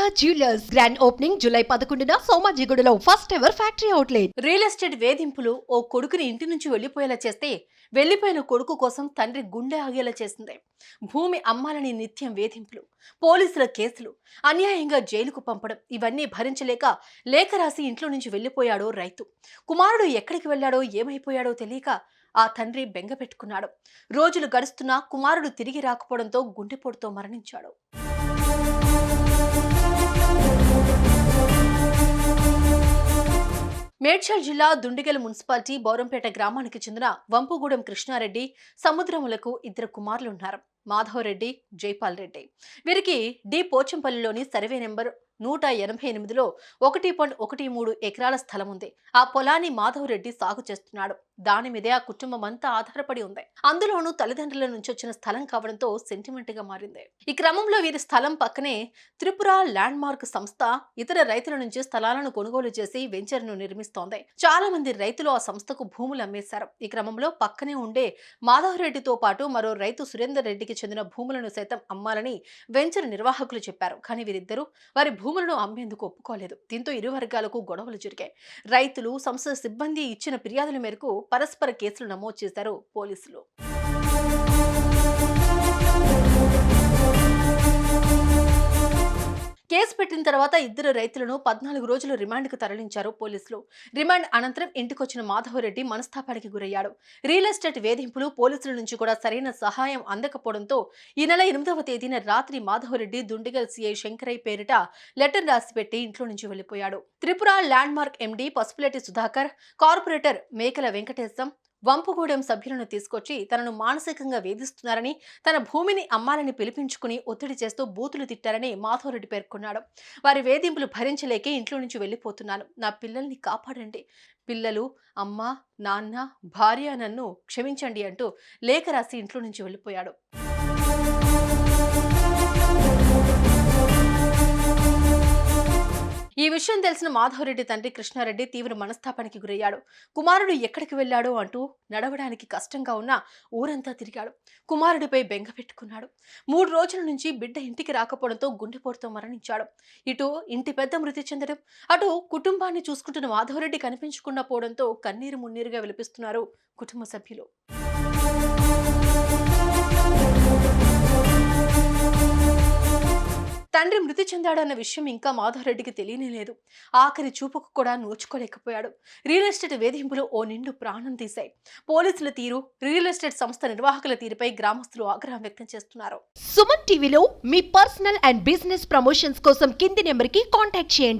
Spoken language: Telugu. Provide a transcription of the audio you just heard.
Sharada jewellers grand opening July పదకొండున సోమాజిగూడలో first ever factory outlet real estate వేధింపులు ఓ కొడుకుని ఇంటి నుంచి వెళ్ళిపోయేలా చేస్తే వెళ్ళిపోయిన కొడుకు కోసం తండ్రి గుండె ఆగేలా చేసింది. భూమి అమ్మాలని నిత్యం వేధింపులు పోలీసుల కేసులు అన్యాయంగా జైలుకు పంపడం ఇవన్నీ భరించలేక లేఖ రాసి ఇంట్లో నుంచి వెళ్ళిపోయాడో రైతు. కుమారుడు ఎక్కడికి వెళ్ళాడో ఏమైపోయాడో తెలియక ఆ తండ్రి బెంగ పెట్టుకున్నాడు. రోజులు గడుస్తున్నా కుమారుడు తిరిగి రాకపోవడంతో గుండెపోటుతో మరణించాడు. మేడ్చల్ జిల్లా దుండిగల్ మున్సిపాలిటీ బౌరంపేట గ్రామానికి చెందిన వంపుగూడెం కృష్ణారెడ్డి సముద్రములకు ఇద్దరు కుమారులున్నారు మాధవరెడ్డి జైపాల్ రెడ్డి. వీరికి డి పోచంపల్లిలోని సర్వే నెంబర్ నూట ఎనభై ఎనిమిదిలో ఒకటి పాయింట్ ఒకటి మూడు ఎకరాల స్థలం ఉంది. ఆ పొలాన్ని మాధవరెడ్డి సాగు చేస్తున్నాడు. దాని మీదే ఆ కుటుంబం అంతా ఆధారపడి ఉంది. అందులోనూ తల్లిదండ్రుల నుంచి వచ్చిన స్థలం కావడంతో సెంటిమెంట్గా మారింది. ఈ క్రమంలో వీరి స్థలం పక్కనే త్రిపుర ల్యాండ్ మార్క్ సంస్థ ఇతర రైతుల నుంచి స్థలాలను కొనుగోలు చేసి వెంచర్ను నిర్మిస్తోంది. చాలా మంది రైతులు ఆ సంస్థకు భూములు అమ్మేశారు. ఈ క్రమంలో పక్కనే ఉండే మాధవరెడ్డితో పాటు మరో రైతు సురేందర్ రెడ్డికి చెందిన భూములను సైతం అమ్మాలని వెంచర్ నిర్వాహకులు చెప్పారు. కానీ వీరిద్దరూ వారి భూ భూములను అమ్మేందుకు ఒప్పుకోలేదు. దీంతో ఇరు వర్గాలకు గొడవలు జరిగాయి. రైతులు సంస్థ సిబ్బంది ఇచ్చిన ఫిర్యాదుల మేరకు పరస్పర కేసులు నమోదు చేశారు పోలీసులు. కేసు పెట్టిన తర్వాత ఇద్దరు రైతులను పద్నాలుగు రోజులు రిమాండ్కు తరలించారు పోలీసులు. రిమాండ్ అనంతరం ఇంటికొచ్చిన మాధవరెడ్డి మనస్తాపానికి గురయ్యాడు. రియల్ ఎస్టేట్ వేధింపులు పోలీసుల నుంచి కూడా సరైన సహాయం అందకపోవడంతో ఈ నెల ఎనిమిదవ తేదీన రాత్రి మాధవరెడ్డి దుండిగల్ సిఐ శంకరయ్య పేరిట లెటర్ రాసి పెట్టి ఇంట్లో నుంచి వెళ్ళిపోయాడు Tripura land MD Pasupuleti Sudhakar corporator Mekala Venkatesham Vampugudem సభ్యులను తీసుకొచ్చి తనను మానసికంగా వేధిస్తున్నారని తన భూమిని అమ్మాలని పిలిపించుకుని ఒత్తిడి చేస్తూ బూతులు తిట్టారని మాధవరెడ్డి పేర్కొన్నాడు. వారి వేధింపులు భరించలేకే ఇంట్లో నుంచి వెళ్ళిపోతున్నాను నా పిల్లల్ని కాపాడండి. పిల్లలు అమ్మ నాన్న భార్య నన్ను క్షమించండి అంటూ లేఖ రాసి ఇంట్లో నుంచి వెళ్ళిపోయాడు. ఈ విషయం తెలిసిన మాధవరెడ్డి తండ్రి కృష్ణారెడ్డి తీవ్ర మనస్తాపానికి గురయ్యాడు. కుమారుడు ఎక్కడికి వెళ్ళాడో అంటూ నడవడానికి కష్టంగా ఉన్న ఊరంతా తిరిగాడు. కుమారుడిపై బెంగ పెట్టుకున్నాడు. మూడు రోజుల నుంచి బిడ్డ ఇంటికి రాకపోవడంతో గుండెపోటుతో మరణించాడు. ఇటు ఇంటి పెద్ద మృతి చెందడం అటు కుటుంబాన్ని చూసుకుంటున్న మాధవరెడ్డి కనిపించకుండా పోవడంతో కన్నీరు మున్నీరుగా విలిపిస్తున్నారు కుటుంబ సభ్యులు. తండ్రి మృతి చెందాడన్న విషయం ఇంకా మాధవరెడ్డికి తెలియనే లేదు. ఆఖరి చూపుకు కూడా నోచుకోలేకపోయాడు. రియల్ ఎస్టేట్ వేధింపులు ఓ నిండు ప్రాణం తీశాయి. పోలీసుల తీరు రియల్ ఎస్టేట్ సంస్థ నిర్వాహకుల తీరుపై గ్రామస్తులు ఆగ్రహం వ్యక్తం చేస్తున్నారు. సుమన్ టీవీలో మీ పర్సనల్ అండ్ బిజినెస్ ప్రమోషన్స్ కోసం కింది నెంబర్కి కాంటాక్ట్ చేయండి.